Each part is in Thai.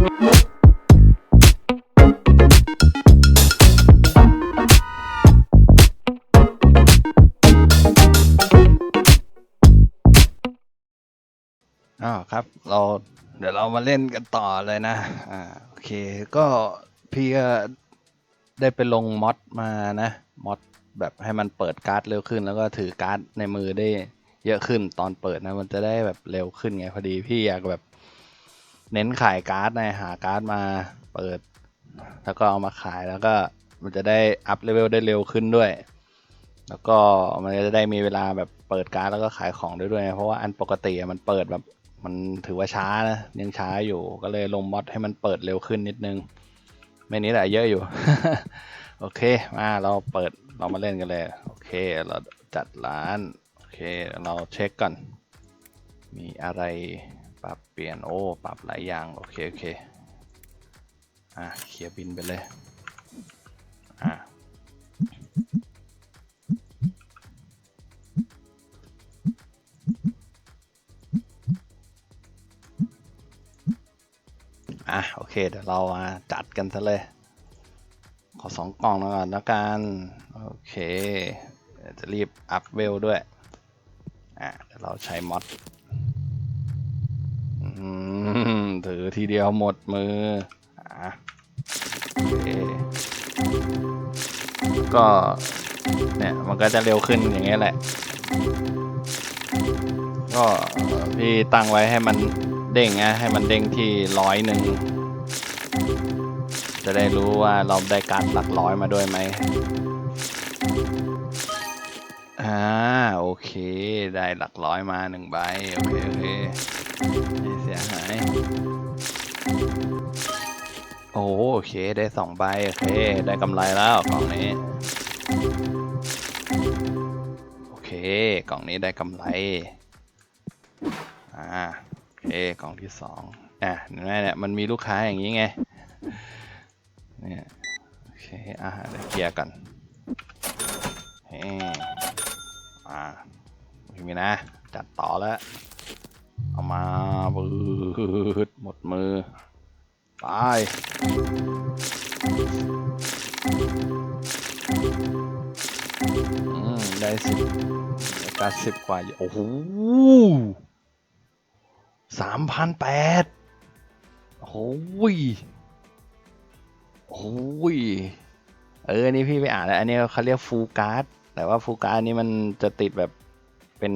อ้าวครับ เราเดี๋ยวเรามาเล่นกันต่อเลยนะ อ่าโอเคก็พี่ก็ได้ไปลงมอดมานะมอดแบบให้มันเปิดการ์ดเร็วขึ้น แล้วก็ถือการ์ดในมือได้เยอะขึ้นตอนเปิดนะ มันจะได้แบบเร็วขึ้นไงพอดีพี่อยากแบบ เน้นขายการ์ดนะหาการ์ดมาเปิด แล้วก็เอามาขายแล้วก็มันจะได้อัพเลเวลได้เร็วขึ้นด้วย แล้วก็มันจะได้มีเวลาแบบเปิดการ์ดแล้วก็ขายของด้วยด้วยนะเพราะว่าอันปกติมันเปิดแบบมันถือว่าช้านะยังช้าอยู่ก็เลยลงมอดให้มันเปิดเร็วขึ้นนิดนึง ไม่นี้แหละเยอะอยู่ โอเคมาเราเปิดเรามาเล่นกันเลย โอเค เราจัดร้าน โอเค เราเช็คก่อน มีอะไร ลี่ยน โอ้ ปรับหลายอย่าง โอเค โอเค อะเคลียบินไปเลย อะอะ โอเค เดี๋ยวเรามาจัดกันซะเลย ขอสองกล่องแล้วก่อนแล้วกัน โอเค จะรีบอัพเวลด้วย อะเดี๋ยวเราใช้มอด อืมถือทีเดียวหมดมืออะโอเคก็เนี่ยมันก็จะเร็วขึ้นอย่างเงี้ยแหละ ก็พี่ตั้งไว้ให้มันเด้งนะให้มันเด้งที่ร้อยหนึ่งจะได้รู้ว่าเราได้การหลักร้อยมาด้วยไหมอ่าโอเค ได้หลักร้อยมาหนึ่งใบโอเคโอเค ไม่เสียหาย โอ้โอเคได้สองใบ โอเค ได้กำไรแล้วกล่องนี้ โอเค กล่องนี้ได้กำไร อ่า โอเค กล่องที่สองอะเห็นไหมเนี่ย มันมีลูกค้าอย่างนี้ไง เนี่ย โอเค อะเดี๋ยวเคลียร์ก่อนเฮ้อ่ามีนะ จัดต่อแล้ว เอามาบืดหมดมือไปอืมได้สิบการสิบกว่าอยู่โอ้โหสามพันแปดโอ้โหยโอ้โหยเอออันนี้พี่ไปอ่านแล้ว อันนี้เขาเรียกฟูการ์ดแต่ว่าฟูการ์ดนี้มันจะติดแบบเป็น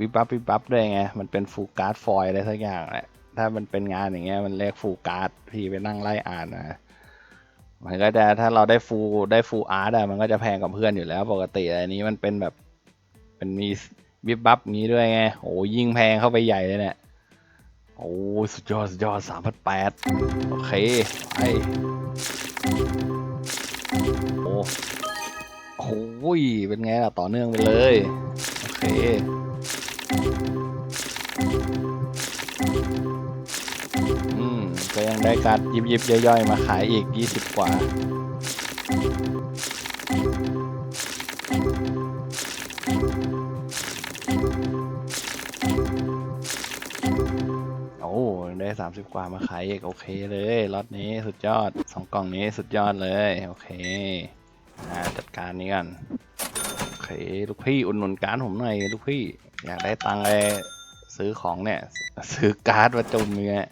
วิบวับวิบวับด้วยไง มันเป็นฟูการ์ดฟอยล์อะไรสักอย่างแหละ ถ้ามันเป็นงานอย่างเงี้ยมันเรียกฟูการ์ดพี่ไปนั่งไล่อ่านนะมันก็จะถ้าเราได้ฟูได้ฟูอาร์ตอะมันก็จะแพงกับเพื่อนอยู่แล้ว ปกติอันนี้มันเป็นแบบเป็นมีวิบบับนี้ด้วยไงโอ้ยิ่งแพงเข้าไปใหญ่เลยเนี่ยโอ้สุดยอดสุดยอดสามพันแปดโอเคไปโอ้โอ้ยเป็นไงล่ะ ต่อเนื่องไปเลย โอเค อืม ก็ยังได้การดยิบยิบๆย่อยๆ มาขายอีก 20 กว่า โอ้ได้สามสิบกว่ามาขายอีก โอเคเลยล็อตนี้สุดยอดสองกล่องนี้สุดยอดเลย โอเคอจัดการนี้กัน โอเค ลูกพี่อุดหนุนการผมหน่อย ลูกพี่ อยากได้ตังค์ไปซื้อของเนี่ย ซื้อการ์ดมาจุ่มเนี่ย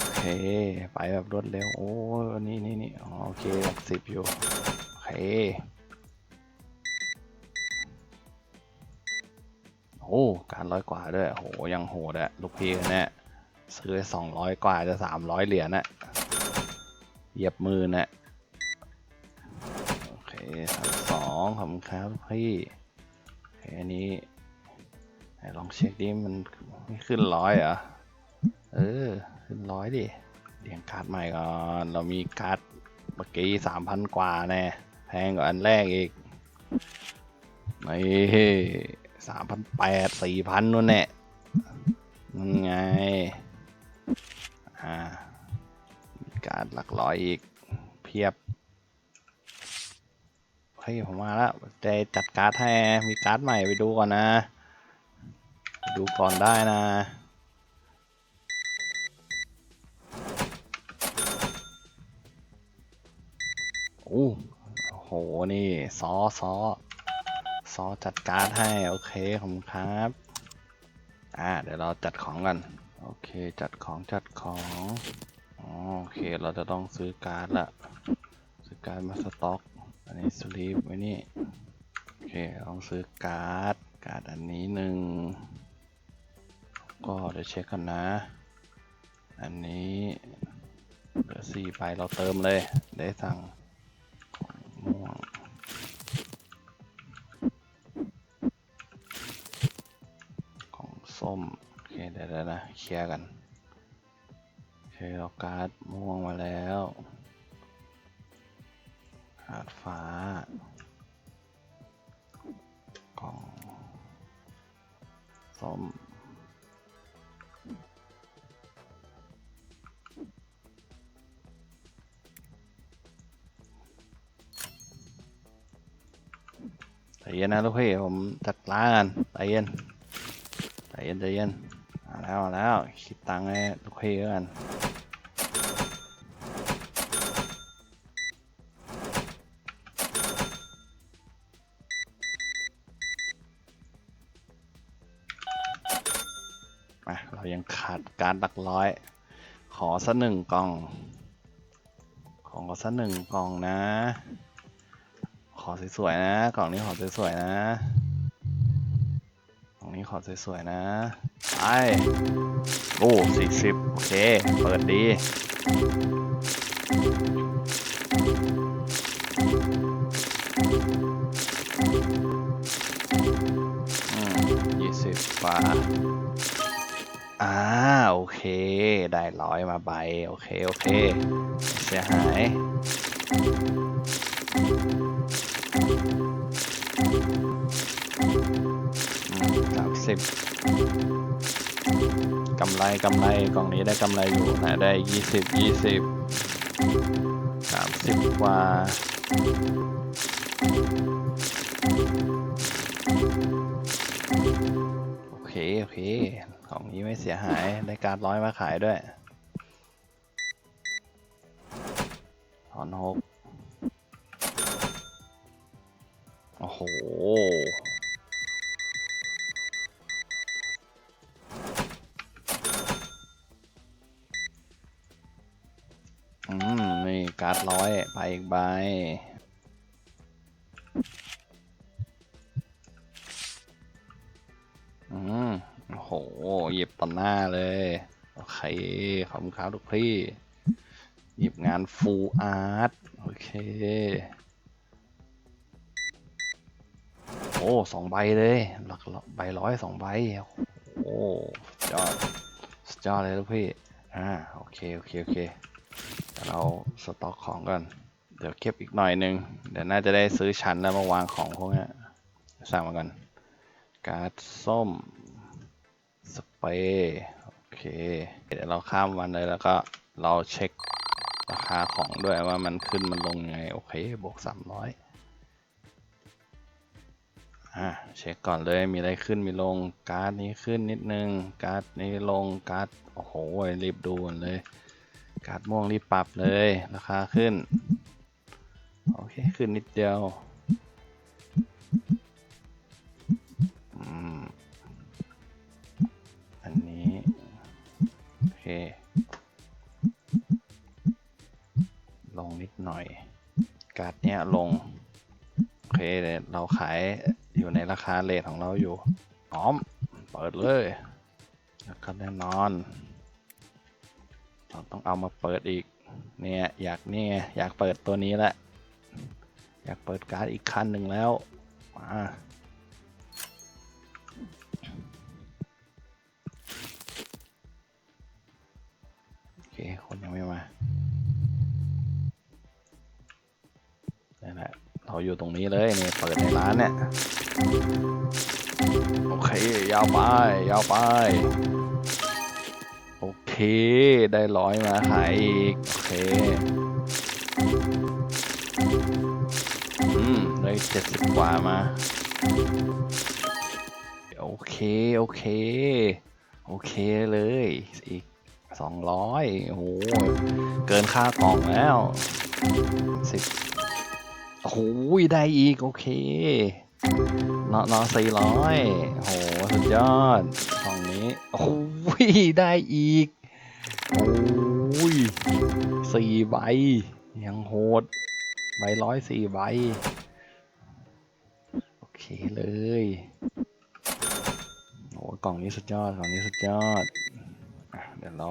โอเคไปแบบรวดเร็ว โอ้นี่นี่นี่โอเคสิบอยู่ โอเคโอ้การร้อยกว่าด้วยโหยังโหดอะลูกพี่คนเนี่ยซื้อสองร้อยกว่าจะสามร้อยเหรียญนะเหยียบมือนะโอเคสามสองขอบคุณครับพี่ อเคอันนี้ลองเช็คดิมันไม่ขึ้นร้อยเหรอ เออ ขึ้นร้อยดิเรียงการ์ดใหม่ก่อน เรามีการ์ดเมื่อกี้สามพันกว่าแน่แพงกว่าอันแรกอีกนี่สามพันแปดสี่พันนู่นแน่นั่นไง อ่า การ์ดหลักร้อยอีก เพียบ เคผมมาแล้วจะจัดการ์ดให้มีการ์ดใหม่ไปดูก่อนนะ ดูก่อนได้นะโอ้โห นี่ซอซอซอจัดการ์ดให้ โอเคขอคครับ อ่า เดี๋ยวเราจัดของกัน โอเค จัดของจัดของโอเค เราจะต้องซื้อการ์ดละ ซื้อการ์ดมาสต็อก อันนี้สลีปไว้นี่โอเคต้องซื้อการ์ดการ์ดอันนี้หนึ่งก็เดี๋ยวเช็คกันนะ อันนี้เหลือสี่ใบเราเติมเลยได้สั่งม่วงของส้ม โอเค เดี๋ยวนะ เคลียร์กัน โอเค เราการ์ดม่วงมาแล้ว ฟ้า กล่องส้มใจเย็นนะลูกพี่ผมจัดร้านใจเย็นใจเย็นใจเย็นมาแล้วมาแล้วคิดตังค์ให้ลูกพี่กัน การหลักร้อย ขอสักหนึ่งกล่องของ ขอสักหนึ่งกล่องนะ ขอสวยๆนะ กล่องนี้ขอสวยๆนะกล่องนี้ขอสวยๆนะไปโอ้สี่สิบโอเค เปิดดีอืมยี่สิบกว่า ได้ร้อยมาใบ โอเค โอเค เสียหาย สามสิบกำไรกำไรกล่องนี้ได้กำไรอยู่นะ ได้ยี่สิบยี่สิบสามสิบกว่าโอเค โอเค ของนี้ไม่เสียหายได้การดร้อยมาขายด้วยถอนหกโอ้โห อืม นี่ การ์ดร้อยไปอีกใบอืม โอ้โหหยิบต่อหน้าเลย โอเค ขอบคุณครับทุกพี่ หยิบงานฟูลอาร์ต โอเค โอ้สองใบเลยหลักใบร้อยสองใบ โอ้สุดยอดสุดยอดเลยทุกพี่ อ่า โอเค โอเค โอเคเดี๋ยวเราสต็อกของก่อนเดี๋ยวเก็บอีกหน่อยหนึง เดี๋ยวน่าจะได้ซื้อชั้นแล้วมาวางของพวกนี้ยสั่งมาก่อนการ์ดส้ม สเปรย์โอเค เดี๋ยวเราข้ามวันเลยแล้วก็เราเช็คราคาของด้วยว่ามันขึ้นมันลงยังไง โอเค บวกสามร้อยอะเช็คก่อนเลยมีอะไรขึ้นมีลงการ์ดนี้ขึ้นนิดนึง การ์ดนี้ลงการ์ดโอ้โหรีบดูเลย การ์ดม่วงรีบปรับเลยราคาขึ้น โอเค ขึ้นนิดเดียว หน่อย การ์ดเนี้ยลง โอเคเดี๋ยวเราขายอยู่ในราคาเลทของเราอยู่พร้อม เปิดเลย แล้วก็แน่นอน เราต้องเอามาเปิดอีก เนี่ย อยากเนี่ยอยากเปิดตัวนี้แหละ อยากเปิดการ์ดอีกคันหนึ่งแล้ว มา เราอยู่ตรงนี้เลยนี่เปิดในร้านเนี่ย โอเค ยาวไป ยาวไป โอเค ได้ร้อยมาขายอีก โอเค อืมได้เจ็ดสิบกว่ามา โอเค โอเค โอเคเลย อีกสองร้อยโอ้โห เกินค่ากล่องแล้วสิบ โอ้โหได้อีก โอเคนานาะสี่ร้อยโหสุดยอดกล่องนี้ โอ้โหได้อีก โอ้ยสี่ใบ ยังโหด ใบร้อยสี่ใบ โอเคเลยโอ้กล่องนี้สุดยอด กล่องนี้สุดยอด เดี๋ยวเรา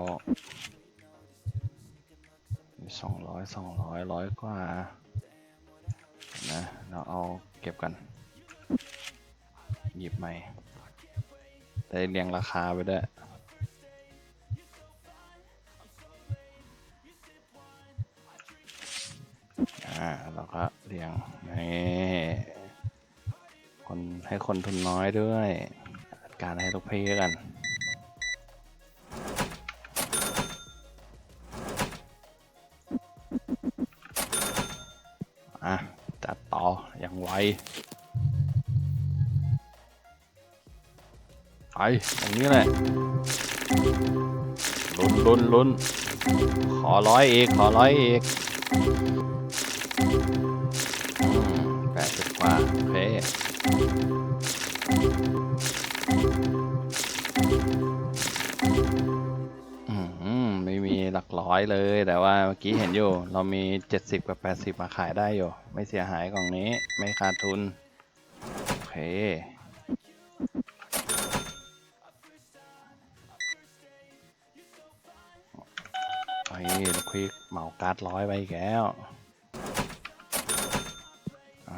สองร้อยสองร้อยร้อยกว่า นะเราเอาเก็บกัน หยิบใหม่ได้เรียงราคาไปด้วยอ่าเราก็เรียงนี่คนให้คนทุนน้อยด้วย การให้ลูกพี่กัน ไปไปอย่างนี้แหละลุ้นลุ้นลุ้นขอร้อยเอกขอร้อยเอก หลักร้อยเลย แต่ว่าเมื่อกี้เห็นอยู่ เรามีเจ็ดสิบกับแปดสิบมาขายได้อยู่ ไม่เสียหายกล่องนี้ ไม่ขาดทุน โอเคไอ้ลูกควิกเหมาการ์ดร้อยไปอีกแล้วโ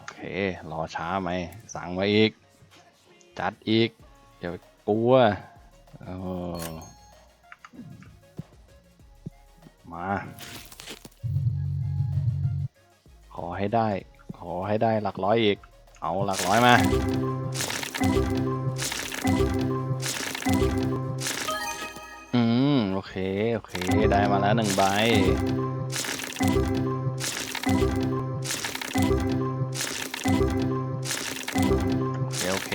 อเค รอช้าไหม สั่งมาอีก จัดอีก อย่าไปกลัวเออ มา ขอให้ได้ ขอให้ได้หลักร้อยอีก เอาหลักร้อยมาอืม โอเค โอเค ได้มาแล้วหนึ่งใบโอเค โอเค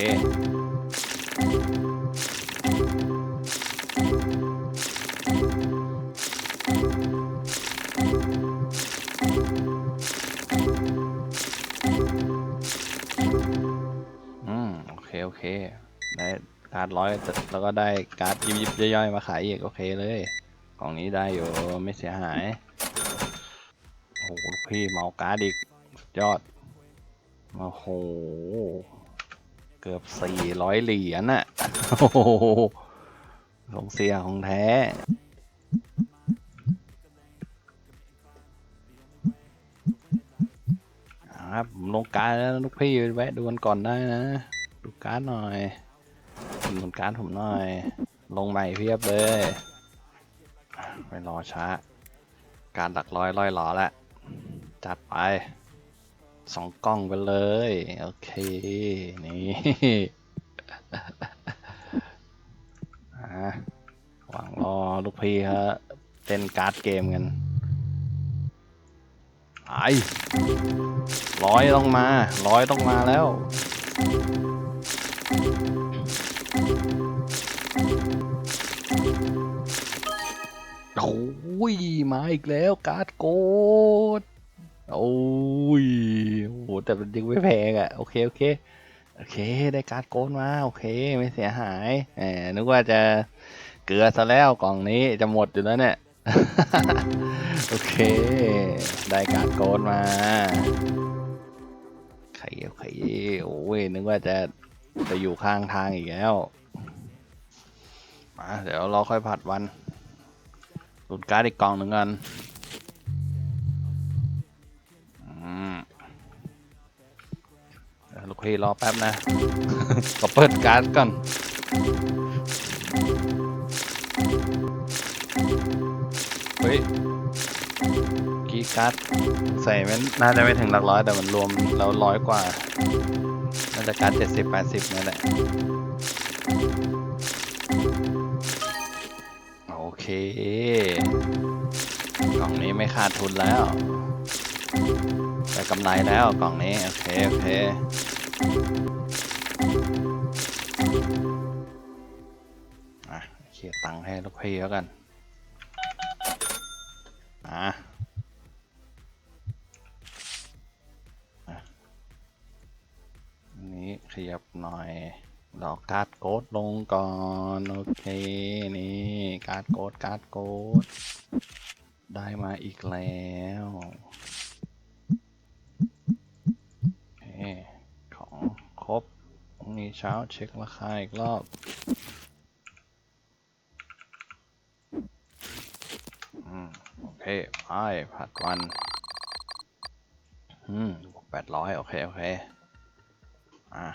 ร้อยแล้วก็ได้การ์ดยิบยิบๆย่อยๆมาขายอีกโอเคเลยกล่องนี้ได้อยู่ไม่เสียหายโอ้โหลูกพี่เมาการ์ดอีกยอดโอ้โหเกือบสี่ร้อยเหรียญน่ะโอ้โหสงเสียของแท้ครับผมลงการดแล้วลูกพี่แวะดูกันก่อนได้นะ ดูการ์ดหน่อย คุณดูการผมหน่อย ลงใหม่เพียบเลยไม่รอช้า การหลักร้อยร้อยหล่อแล้วจัดไปสองกล้องไปเลย โอเค นี่อะหวังรอลูกพี่ฮะเล่นการ์ดเกมกันไอร้อยต้องมา ร้อยต้องมาแล้ว อ้ยมาอีกแล้วการ์ดโกดโอ้ยโอ้โหแต่มันยังไม่แพงอะโอเคโอเคโอเคได้การ์ดโกดมาโอเคไม่เสียหายแหมนึกว่าจะเกลือซะแล้วกล่องนี้จะหมดอยู่แล้วเนี่ยโอเค ได้การ์ดโกดมาใครใครโอ้ยนึกว่าจะไปอยู่ข้างทางอีกแล้วมาเดี๋ยวเราค่อยผัดวัน หลุดการ์ดอีกกองหนึ่งกันอืมลูกพี่รอแป๊บนะขอเปิดการ์ดก่อนเฮ้ยกีย์การ์ดใส่มันน่าจะไม่ถึงหลักร้อย แต่มันรวมแล้วร้อยกว่า น่าจะการ์ดเจ็ดสิบแปดสิบนี่แหละ คกล่องนี้ไม่ขาดทุนแล้วแต่กำไรแล้วกล่องนี้ โอเค โอเคอะเขียตังค์ให้ลูกพี่แล้วกันอะนี้ขยับหน่อย รอกการ์ดโกดลงก่อน โอเค นี่การ์ดโกดการ์ดโกดได้มาอีกแล้วโอเคของครบพรุ่งนี้เช้าเช็คราคาอีกรอบอโอเค ไปผัดวัน อืมแปดร้อยโอเค โอเค อะ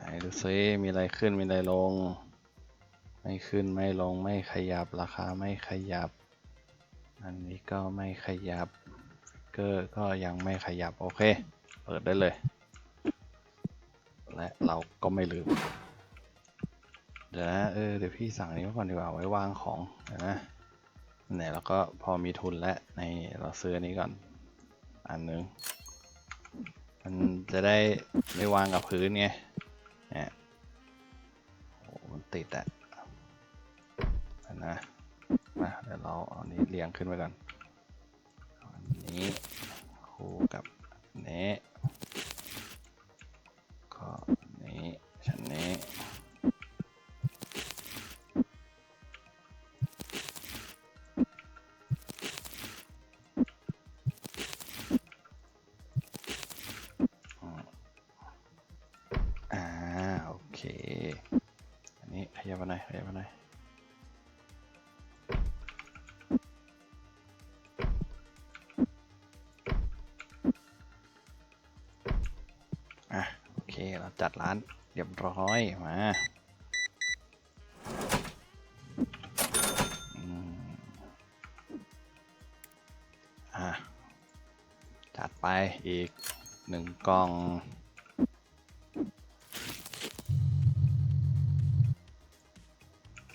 ไหนดูซิมีอะไรขึ้นมีอะไรลง ไม่ขึ้นไม่ลงไม่ขยับราคาไม่ขยับ อันนี้ก็ไม่ขยับฟิกเกอร์ก็ยังไม่ขยับ โอเค เปิดได้เลย และเราก็ไม่ลืม เดี๋ยวนะเออเดี๋ยวพี่สั่งนี้ไว้ก่อนดีกว่าไว้วางของนะเนี่ยเราก็พอมีทุนแล้วในเราซื้อนี้ก่อน อันหนึง มันจะได้ไม่วางกับพื้นไง เนี่ยโอ้มันติดอะเดี๋ยวนะมาเดี๋ยวเราเอาอันนี้เรียงขึ้นไปก่อนอันนี้คู่กับเนนี้ก็ เคเราจัดร้านเรียบร้อยมาอืมอะจัดไปอีกหนึ่งกล่อง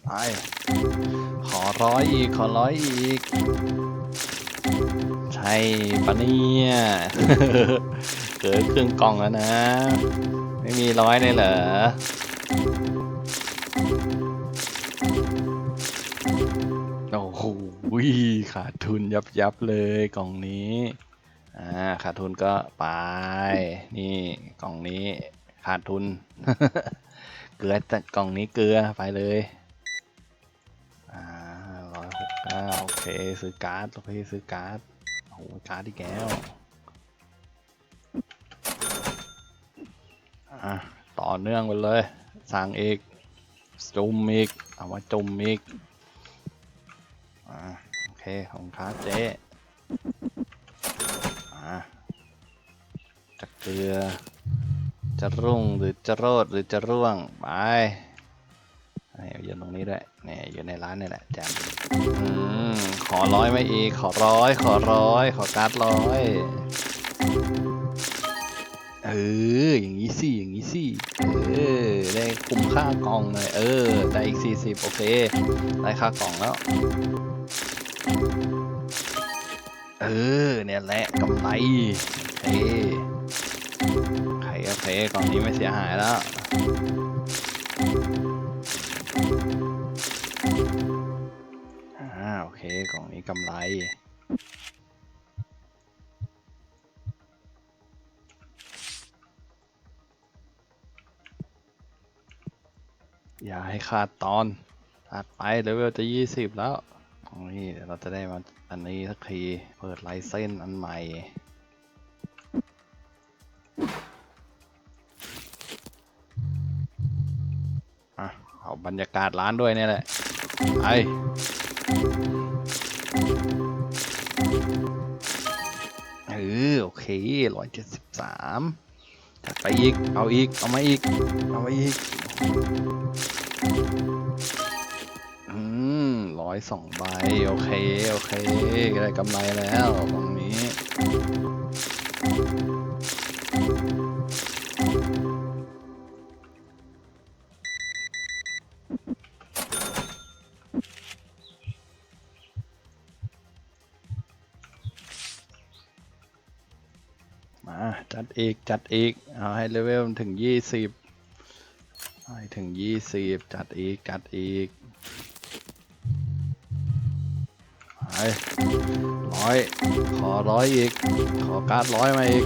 ไปขอร้อยอีก ขอร้อยอีก ใช่ปะเนี่ย เกิดครึ่งกล่องแล้วนะ มีร้อยเลยเหรอ โอ้โหขาดทุนยับยับเลยกล่องนี้ อ่า ขาดทุนก็ไป นี่กล่องนี้ขาดทุน เกลือแต่กล่องนี้เกลือไปเลย อ่าร้อยหกเก้าโอเคซื้อการ์ดโอเคซื้อการ์ดโอ้โหการ์ดอีกแล้ว อะต่อเนื่องไปเลยสั่งอีกจุ่มอีกเอามาจุ่มอีกอ่าโอเคของค้าเจ๊อ่าจะเกลือจะรุ่งหรือจะโรดหรือจะร่วงไปยืนตรงนี้ด้วยนี่อยู่ในร้านนี่แหละแจมอืมขอร้อยไมาอีกขอร้อย ขอร้อย ขอการ์ดร้อย เออ อย่างนี้สิอย่างนี้สิเออ ได้คุ้มค่ากล่องหน่อยเออ ได้อีกสี่สิบโอเค ได้ค่ากล่องแล้ว เออ เนี่ยแหละกำไรเคโอเคโอเคกล่องนี้ไม่เสียหายแล้ว อ่า โอเค กล่องนี้กำไร อย่าให้ขาดตอนตัดไปเลเวลจะยี่สิบแล้วนี่เดี๋ยวเราจะได้มาอันนี้สักที เปิดลายเส้นอันใหม่ อะ เอาบรรยากาศร้านด้วยเนี่ยแหละ ไปเออโอเคร้อยเจ็ดสิบสามจัดไปอีก เอาอีก เอามาอีก เอามาอีก อยสองใบ โอเค โอเค ได้กำไรแล้วตรงนี้ มาจัดอีก จัดอีก เอาให้เลเวลถึงยี่สิบให้ถึงยี่สิบจัดอีก จัดอีก ร้อย ขอร้อยอีก ขอการ์ดร้อยมาอีก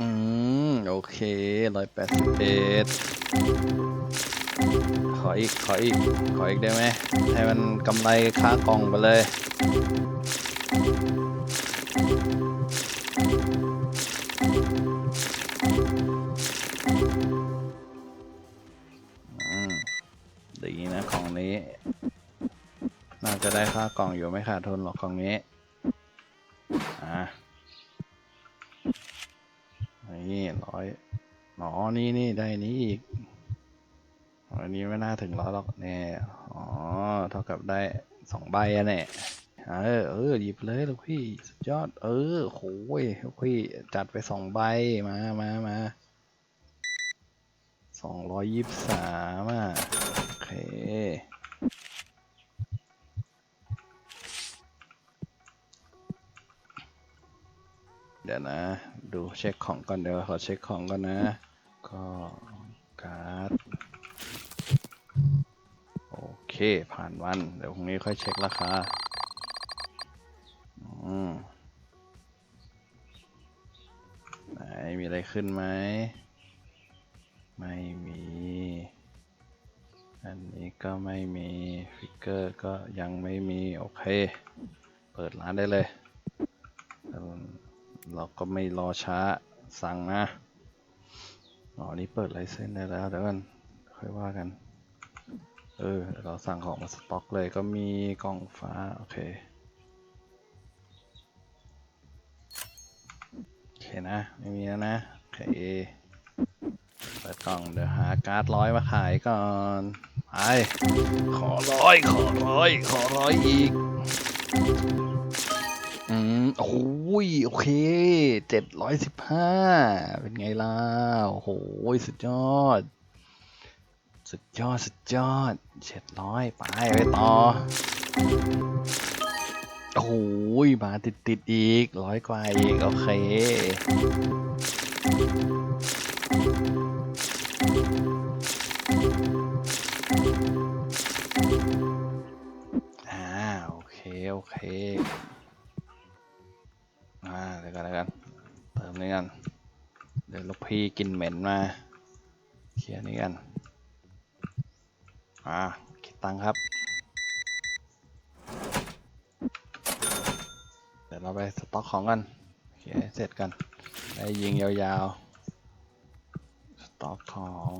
อืม โอเคร้อยแปดสิบเอ็ดขออีก ขออีก ขออีกได้ไหม ให้มันกำไรค่ากล่องไปเลย ได้ค่ากล่องอยู่ไม่ขาดทุนหรอกของนี้ อะนี่ร้อยหนอนี่นี่ได้นี้อีกอันนี้ไม่น่าถึงร้อยหรอกเนี่ยอ๋อ เท่ากับได้สองใบอะเนี่ยเออเออหยิบเลยลูกพี่สุดยอด เออโหยลูกพี่จัดไปสองใบมามามาสองร้อยยี่สิบสามอะโอเค เดี๋ยวนะ ดูเช็คของก่อนเดี๋ยวขอเช็คของก่อนนะ ก็การ์ดโอเคผ่านวัน เดี๋ยวพรุ่งนี้ค่อยเช็คราคาอืมไหนมีอะไรขึ้นไหม ไม่มี อันนี้ก็ไม่มี ฟิกเกอร์ก็ยังไม่มี โอเค เปิดร้านได้เลย เราก็ไม่รอช้าสั่งนะอ๋อนี่เปิดไลเซนส์ได้แล้ว เดี๋ยวกันค่อยว่ากัน เออเดี๋ยวเราสั่งของมาสต็อกเลยก็มีกล่องฟ้า โอเค โอเคนะ ไม่มีแล้วนะ โอเคเปิดกล่องเดี๋ยวหาการ์ดร้อยมาขายก่อนไปขอร้อย ขอร้อย ขอร้อยอีก โอ้ยโอเคเจ็ดร้อยสิบห้าเป็นไงล่ะ โอ้โห สุดยอด สุดยอด สุดยอดเจ็ดร้อยไป ไปต่อ โอ้โหมาติดติดอีกร้อยกว่าอีก โอเคอ่าโอเค โอเค อ่าเดี๋ยวกันเดี๋ยวกันเติมนี้กัน เดี๋ยวลูกพี่กินเหม็นมาเคลียร์นี้กัน อ่าคิดตังค์ครับ เดี๋ยวเราไปสต็อกของกันเคลียร์ให้เสร็จกันได้ยิงยาวๆ สต็อกของ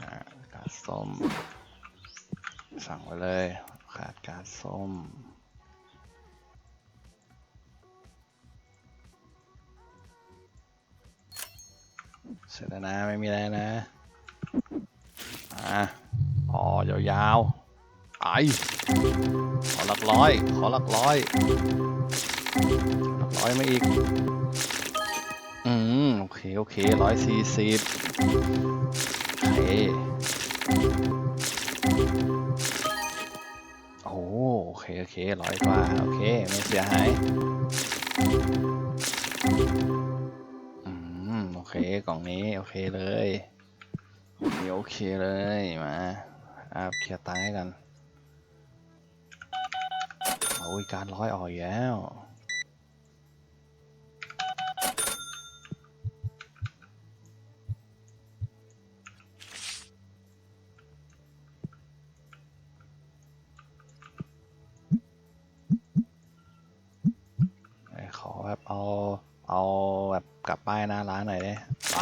อ่ากาดส้ม สั่งไว้เลย ขาดกาดส้ม เสร็จแล้วนะ ไม่มีอะไรนะ อ่าอ๋อยาวๆไอขอหลักร้อย ขอหลักร้อย หลักร้อยมาอีก อืม โอเค โอเคร้อยสี่สิบโอเค เคโอเคร้อยกว่าโอเคไม่เสียหายอืมโอเคกล่องนี้โอเคเลยนี่โอเคเลยมาอาเคลียร์ตังค์ให้กันโอ้ยการร้อยออกแล้ว ป้ายหน้าร้านหน่อยได้ไป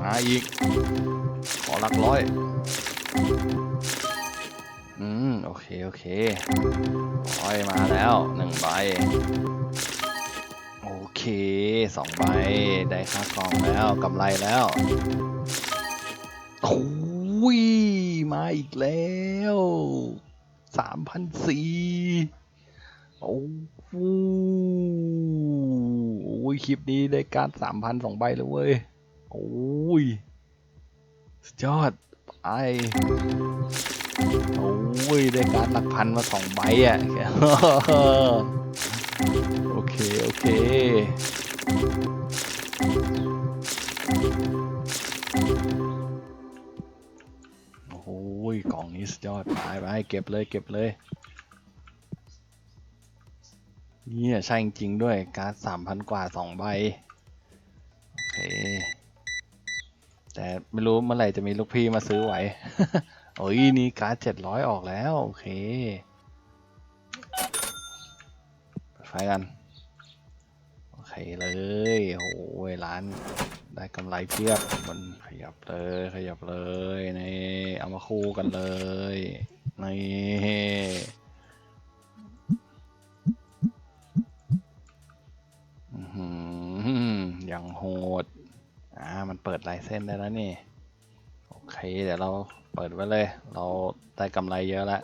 มาอีก ขอหลักร้อย อืม โอเค โอเคร้อยมาแล้วหนึ่งใบ โอเคสองใบ ได้ค่ากล่องแล้วกำไรแล้วโอ้ยมาอีกแล้วสามพันสี่โอ้ คลิปนี้ได้การสามพันสองใบแล้วเว้ย โอ้ยสุดยอดไปโอ้ยได้การดหลักพันมาสองใบอะ โอเค โอเคโอ้ยกล่องนี้สุดยอดไปไปเก็บเลยเก็บเลย นี่ใช่จริงด้วยการ์ดสามพันกว่าสองใบ โอเค แต่ไม่รู้เมื่อไหร่จะมีลูกพี่มาซื้อไหว โอ้ยนี่การ์ดเจ็ดร้อยออกแล้ว โอเคเปิดไฟกัน โอเคเลยโอ้ยร้านได้กำไรเพียบมันขยับเลยขยับเลยนี่เอามาคู่กันเลยนี่ เปิดลายเส้นได้แล้วนี่ โอเค เดี๋ยวเราเปิดไว้เลย เราได้กำไรเยอะแล้ว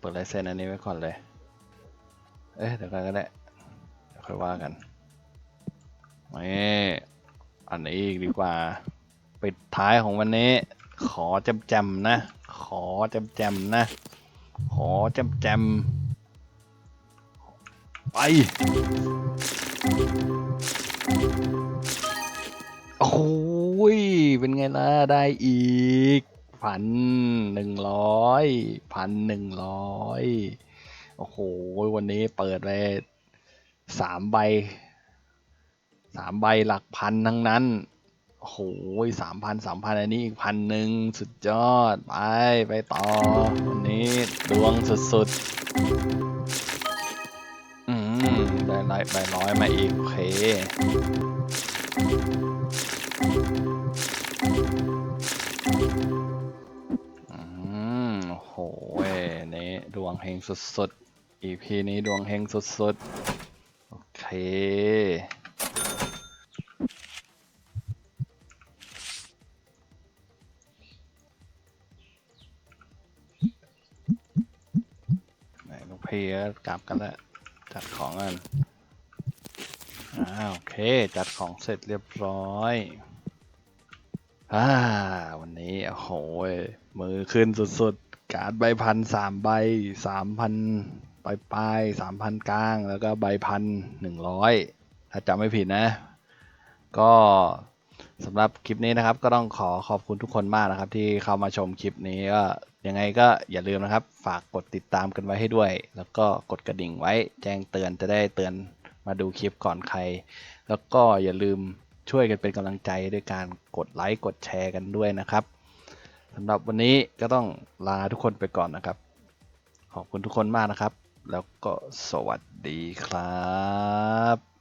เปิดลายเส้นอันนี้ไว้ก่อนเลย เอ๊ะเดี๋ยวกันก็ได้ เดี๋ยวค่อยว่ากันนี่อันนี้อีกดีกว่า ปิดท้ายของวันนี้ ขอจำจำๆนะ ขอจำจำๆนะ ขอจำจำๆไป โอ้ย เป็นไงล่ะ ได้อีกพันหนึ่งร้อยพันหนึ่งร้อยโอ้โห วันนี้เปิดไปสามใบสามใบหลักพันทั้งนั้น โอ้โหสามพันสามพันอันนี้อีกพันหนึ่งสุดยอด ไป ไปต่อ วันนี้ดวงสุดๆ อืม ได้ร้อยใบร้อยมาอีก โอเค อืมโอ้โหเว้ยนี่ดวงเฮงสุดๆ EP นี้ดวงเฮงสุดๆ โอเคไหนลูกพี่ก็กลับกันแล้วจัดของกันอ่าโอเค จัดของเสร็จเรียบร้อย อ่า วันนี้โอ้โหยมือขึ้นสุดๆ การ์ดใบพันสามใบสามพันปลายปลายสามพันกลาง แล้วก็ใบพันหนึ่งร้อยถ้าจำไม่ผิดนะ ก็สำหรับคลิปนี้นะครับก็ต้องขอขอบคุณทุกคนมากนะครับ ที่เข้ามาชมคลิปนี้ก็ยังไงก็อย่าลืมนะครับ ฝากกดติดตามกันไว้ให้ด้วย แล้วก็กดกระดิ่งไว้แจ้งเตือนจะได้เตือนมาดูคลิปก่อนใคร แล้วก็อย่าลืม ช่วยกันเป็นกำลังใจด้วยการกดไลค์กดแชร์กันด้วยนะครับสำหรับวันนี้ก็ต้องลาทุกคนไปก่อนนะครับ ขอบคุณทุกคนมากนะครับ แล้วก็สวัสดีครับ